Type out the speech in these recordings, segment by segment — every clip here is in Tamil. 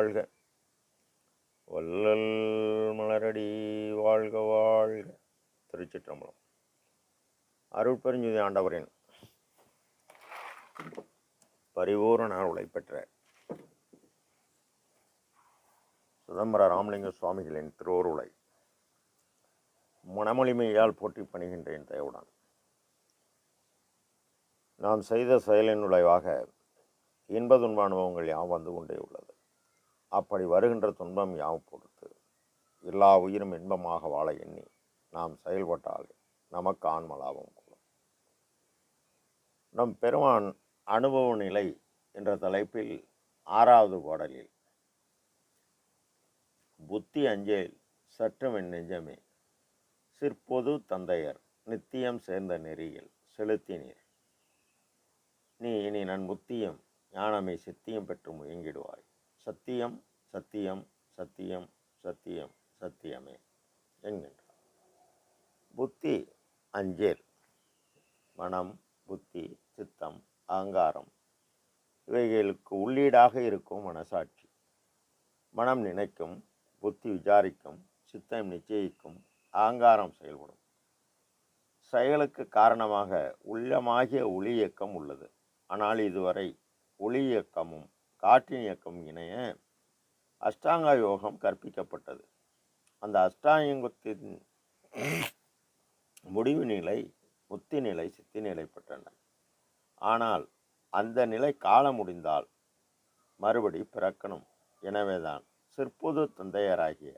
வாழ்க. வள்ளல் மலரடி வாழ்க வாழ்க. திருச்சிற்றம்பலம். அருட்பெருஞ்சுதி ஆண்டவரின் பரிபூரண அருளை பெற்ற சிதம்பர ராமலிங்க சுவாமிகளின் திருவருளை மனமொழிமையால் போற்றி பணிகின்றேன் தயவுடன். நாம் செய்த செயலின் விளைவாக இன்ப துன்ப அனுபவங்கள் யாம் வந்து கொண்டே உள்ளது. அப்படி வருகின்ற துன்பம் யாவும் பொறுத்து. எல்லா உயிரும் இன்பமாக வாழ எண்ணி நாம் செயல்பட்டாலே நமக்கு ஆன்ம லாபம் கூடும். நம் பெருமான் அனுபவ நிலை என்ற தலைப்பில் ஆறாவது பாடலில் புத்தி அஞ்சேல் சற்றுமென் நெஞ்சமே சிற்பொது தந்தையர் நித்தியம் சேர்ந்த நெறியில் செலுத்தினீர். நீ இனி நன் முத்தியம் ஞானமே சித்தியம் பெற்று முயங்கிடுவாய். சத்தியம் சத்தியம் சத்தியம் சத்தியம் சத்தியமே என்கின்றார். புத்தி அஞ்சேல் மனம் புத்தி சித்தம் அகங்காரம் இவைகளுக்கு உள்ளீடாக இருக்கும் மனசாட்சி. மனம் நினைக்கும் புத்தி விசாரிக்கும் சித்தம் நிச்சயிக்கும் அகங்காரம் செயல்படும். செயலுக்கு காரணமாக உள்ளமாகிய ஒளி இயக்கம் உள்ளது. ஆனால் இதுவரை ஒளி இயக்கமும் காற்றின் இயக்கம் இணைய அஷ்டாங்க யோகம் கற்பிக்கப்பட்டது. அந்த அஷ்டாங்கத்தின் முடிவு நிலை முத்தி நிலை சித்தி நிலை பெற்றன. ஆனால் அந்த நிலை காலம் முடிந்தால் மறுபடி பிறக்கணும். எனவேதான் சிற்புது தந்தையராகிய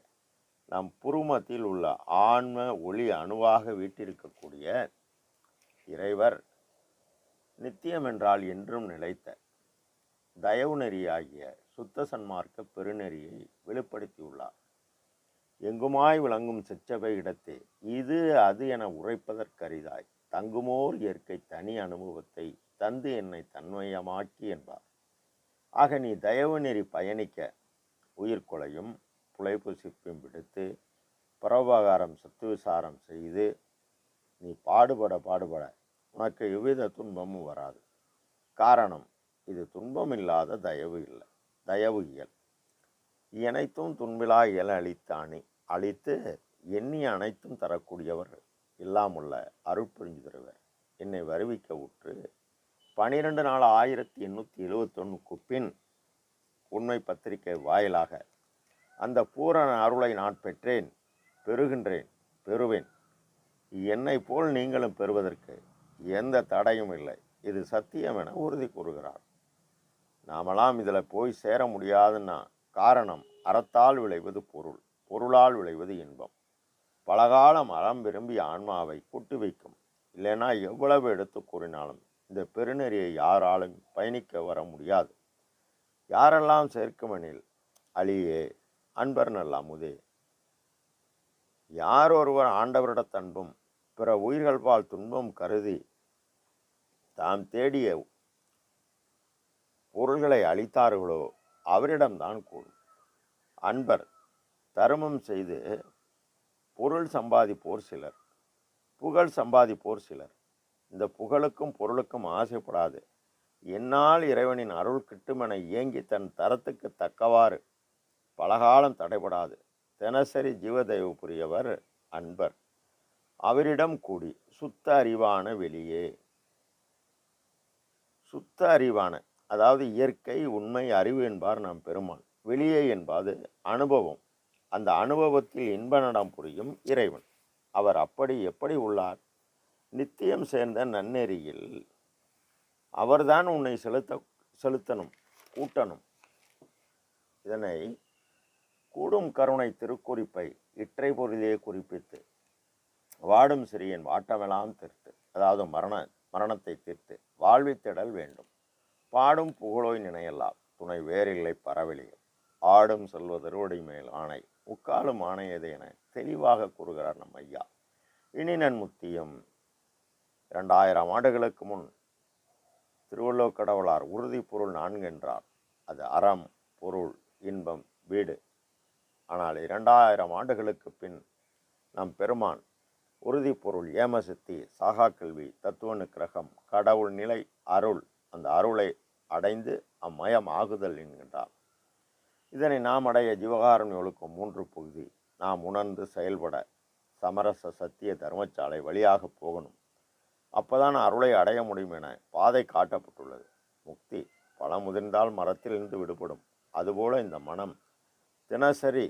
நம் புருமத்தில் உள்ள ஆன்ம ஒளி அணுவாக வீட்டிருக்கக்கூடிய இறைவர் நித்தியம் என்றால் என்றும் நிலைத்த தயவு நெறியாகிய சுத்த சன்மார்க்க பெருநெறியை வெளிப்படுத்தியுள்ளார். எங்குமாய் விளங்கும் செச்சபை இடத்தே இது அது என உரைப்பதற்கரிதாய் தங்குமோர் இயற்கை தனி அனுபவத்தை தந்து என்னை தன்மயமாக்கி என்பார். ஆக நீ தயவு நெறி பயணிக்க உயிர்கொலையும் புழைப்பு சிப்பியும் விடுத்து பரோபகாரம் சத்து விசாரம் செய்து நீ பாடுபட பாடுபட உனக்கு எவ்வித துன்பமும் வராது. காரணம் இது துன்பமில்லாத தயவு இல்லை. தயவு இயல். இணைத்தும் துன்பிலா இயல் அளித்தானே அளித்து எண்ணி அனைத்தும் தரக்கூடியவர் இல்லாமுள்ள அருட்புரிஞ்சுதருவர் என்னை வருவிக்க உற்று பனிரெண்டு நாள் ஆயிரத்தி எண்ணூற்றி எழுபத்தொன்னுக்கு பின் உண்மை பத்திரிகை வாயிலாக அந்த பூரண அருளை நான் பெற்றேன் பெறுகின்றேன் பெறுவேன். என்னை போல் நீங்களும் பெறுவதற்கு எந்த தடையும் இல்லை. இது சத்தியம் என உறுதி கூறுகிறார். நாமெல்லாம் இதில் போய் சேர முடியாதுன்னா காரணம் அறத்தால் விளைவது பொருள் பொருளால் விளைவது இன்பம். பலகாலம் அறம் விரும்பிய ஆன்மாவை கொட்டி வைக்கும். இல்லைன்னா எவ்வளவு எடுத்து கூறினாலும் இந்த பெருநெறியை யாராலும் பயணிக்க வர முடியாது. யாரெல்லாம் சேர்க்குமெனில் அழியே அன்பர் நல்ல அமுதே. யார் ஒருவர் ஆண்டவரிடத்தன்பும் பிற உயிர்கள் பால் துன்பம் கருதி தாம் தேடிய பொருள்களை அளித்தார்களோ அவரிடம்தான் கூடும் அன்பர் தருமம் செய்து பொருள் சம்பாதிப்போர் சிலர். புகழ் சம்பாதிப்போர் சிலர். இந்த புகழுக்கும் பொருளுக்கும் ஆசைப்படாது. என்னால் இறைவனின் அருள் கிட்டுமென இயங்கி தன் தரத்துக்கு தக்கவாறு பலகாலம் தடைபடாது. தினசரி ஜீவதெய்வ புரியவர் அன்பர். அவரிடம் கூடி சுத்த அறிவான வெளியே. சுத்த அறிவான அதாவது இயற்கை உண்மை அறிவு என்பார் நாம் பெருமான் வெளியே என்பது அனுபவம். அந்த அனுபவத்தில் இன்ப நடம் புரியும் இறைவன். அவர் அப்படி எப்படி உள்ளார்? நித்தியம் சேர்ந்த நன்னெறியில் அவர்தான் உன்னை செலுத்த செலுத்தணும் கூட்டணும். இதனை கூடும் கருணை திருக்குறிப்பை இற்றை பொருளிலே குறிப்பித்து வாடும் சிறியன் வாட்டமெல்லாம் தீர்த்து அதாவது மரண மரணத்தை தீர்த்து வாழ்வித்திடல் வேண்டும். பாடும் புகழோய் நினையலாம். துணை வேறில்லை பரவலிகள் ஆடும் செல்வ மேல் ஆணை. முக்காலும் ஆணையது என தெளிவாக கூறுகிறார் நம் ஐயா. இனினன் முத்தியம் இரண்டாயிரம் ஆண்டுகளுக்கு முன் திருவள்ளுவர் கடவுளார் உறுதி பொருள் நான்கு என்றார். அது அறம் பொருள் இன்பம் வீடு. ஆனால் இரண்டாயிரம் ஆண்டுகளுக்கு பின் நம் பெருமான் உறுதி பொருள் ஏமசித்தி சாகா கல்வி தத்துவ கிரகம் கடவுள் நிலை அருள் அந்த அருளை அடைந்து அம்மயம் ஆகுதல் என்கின்றார். இதனை நாம் அடைய ஜீவகாரணி ஒழுக்கம் மூன்று பகுதி. நாம் உணர்ந்து செயல்பட சமரச சத்திய தர்மசாலை வழியாக போகணும். அப்பதான் அருளை அடைய முடியும் என பாதை காட்டப்பட்டுள்ளது. முக்தி பழம் முதிர்ந்தால் மரத்திலிருந்து விடுபடும். அதுபோல இந்த மனம் தினசரி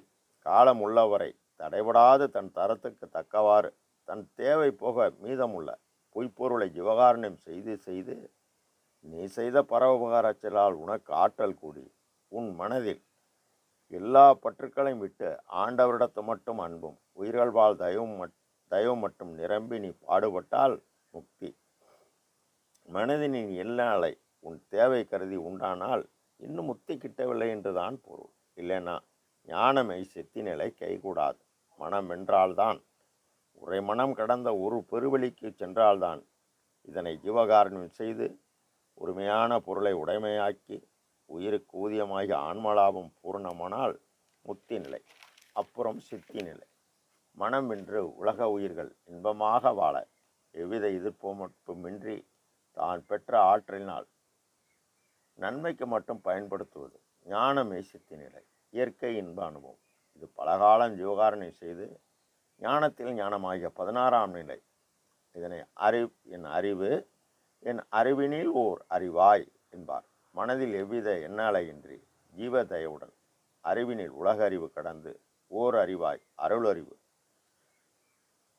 காலம் உள்ளவரை தடைபடாது தன் தரத்துக்கு தக்கவாறு தன் தேவை போக மீதமுள்ள பொய்ப்பொருளை ஜீவகாரணம் செய்து செய்து நீ செய்த பரோபகாரச்சலால் உனக்கு ஆற்றல் கூடி உன் மனதில் எல்லா பற்றுக்களையும் விட்டு ஆண்டவரிடத்து மட்டும் அன்பும் உயிர்கள் வாழ் தயவும் மட் தயவும் மட்டும் நிரம்பி நீ பாடுபட்டால் முக்தி. மனதினின் எல்லை உன் தேவை கருதி உண்டானால் இன்னும் முத்தி கிட்டவில்லை என்றுதான் பொருள். இல்லைன்னா ஞானமை செத்தி நிலை கைகூடாது. மனம் வென்றால்தான் உரை மனம் கடந்த ஒரு பெருவெளிக்கு சென்றால்தான் இதனை ஜீவகாரணம் செய்து உரிமையான பொருளை உடைமையாக்கி உயிருக்கு ஊதியமாகி ஆன்மலாபம் பூர்ணமானால் முக்தி நிலை அப்புறம் சித்தி நிலை. மனம் என்று உலக உயிர்கள் இன்பமாக வாழ எவ்வித எதிர்ப்புமின்றி தான் பெற்ற ஆற்றலினால் நன்மைக்கு மட்டும் பயன்படுத்துவது ஞானமே சித்தி நிலை இயற்கை இன்ப அனுபவம். இது பலகாலம் ஜீவகாரணை செய்து ஞானத்தில் ஞானமாகிய பதினாறாம் நிலை. இதனை அறி என் அறிவு என் அறிவினில் ஓர் அறிவாய் என்பார். மனதில் எவ்வித எண்ணாலையின்றி ஜீவதயவுடன் அறிவினில் உலக அறிவு கடந்து ஓர் அறிவாய் அருள் அறிவு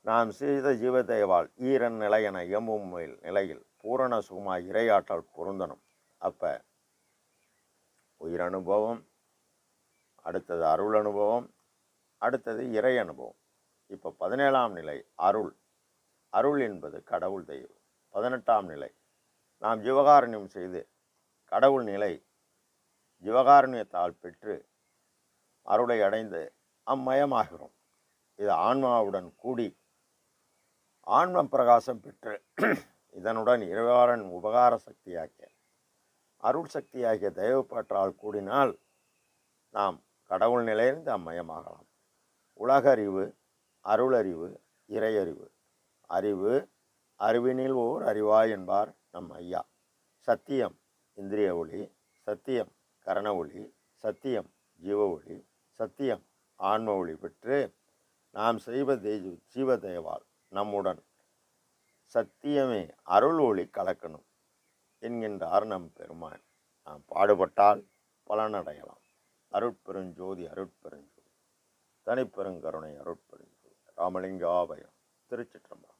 நாம் செய்த ஜீவதயவால் ஈரன் நிலை என இயம்பும் நிலையில் பூரண சுகமாய் இரையாற்றல் பொருந்தணும் அப்போ உயிர் அனுபவம் அடுத்தது அருள் அனுபவம் அடுத்தது இறை அனுபவம் இப்போ பதினேழாம் நிலை அருள். அருள் என்பது கடவுள் தெய்வம். பதினெட்டாம் நிலை. நாம் ஜீவகாரண்யம் செய்து கடவுள் நிலை ஜீவகாரண்யத்தால் பெற்று அருளை அடைந்து அம்மயமாகிறோம். இது ஆன்மாவுடன் கூடி ஆன்ம பிரகாசம் பெற்று இதனுடன் இருவாரன் உபகார சக்தியாகிய அருள் சக்தியாகிய தெய்வப்பற்றால் கூடினால் நாம் கடவுள் நிலையிலிருந்து அம்மயமாகலாம். உலகறிவு அருளறிவு இறையறிவு. அறிவு அறிவினில் ஓர் அறிவாய் என்பார் நம் ஐயா. சத்தியம் இந்திரிய ஒளி சத்தியம் கரண ஒளி சத்தியம் ஜீவ ஒளி சத்தியம் ஆன்ம ஒளி பெற்று நாம் செய்வ தெய்வ ஜீவ தேவால் நம்முடன் சத்தியமே அருள் ஒளி கலக்கணும் என்கின்றார் நம் பெருமான். நாம் பாடுபட்டால் பலனடையலாம் அருட்பெருஞ்சோதி அருட்பெருஞ்சோதி தனிப்பெருங்கருணை அருட்பெருஞ்சோதி ராமலிங்காபயம் திருச்சிற்றம்பலம்.